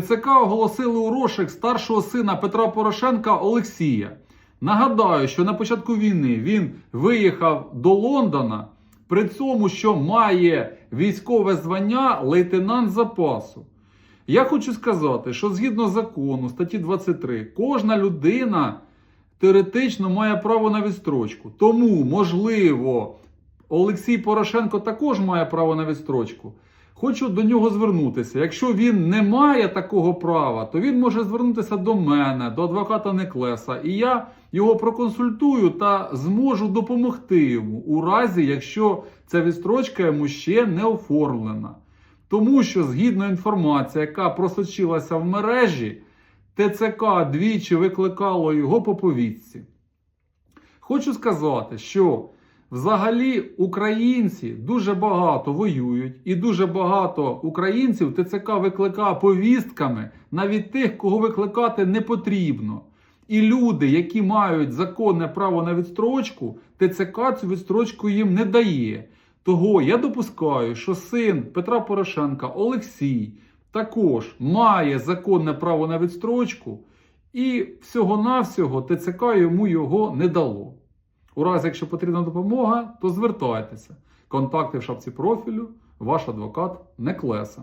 ТЦК оголосили у розшук старшого сина Петра Порошенка Олексія. Нагадаю, що на початку війни він виїхав до Лондона, при цьому, що має військове звання лейтенант запасу. Я хочу сказати, що згідно закону статті 23, кожна людина теоретично має право на відстрочку. Тому, можливо, Олексій Порошенко також має право на відстрочку. Хочу до нього звернутися. Якщо він не має такого права, то він може звернутися до мене, до адвоката Неклеса, і я його проконсультую та зможу допомогти йому у разі, якщо ця відстрочка йому ще не оформлена. Тому що згідно інформації, яка просочилася в мережі, ТЦК двічі викликало його по повістці. Хочу сказати, що взагалі українці дуже багато воюють, і дуже багато українців ТЦК викликає повістками навіть тих, кого викликати не потрібно. І люди, які мають законне право на відстрочку, ТЦК цю відстрочку їм не дає. Того я допускаю, що син Петра Порошенка Олексій також має законне право на відстрочку, і всього-навсього ТЦК йому його не дало. У разі, якщо потрібна допомога, то звертайтеся. Контакти в шапці профілю, ваш адвокат Неклеса.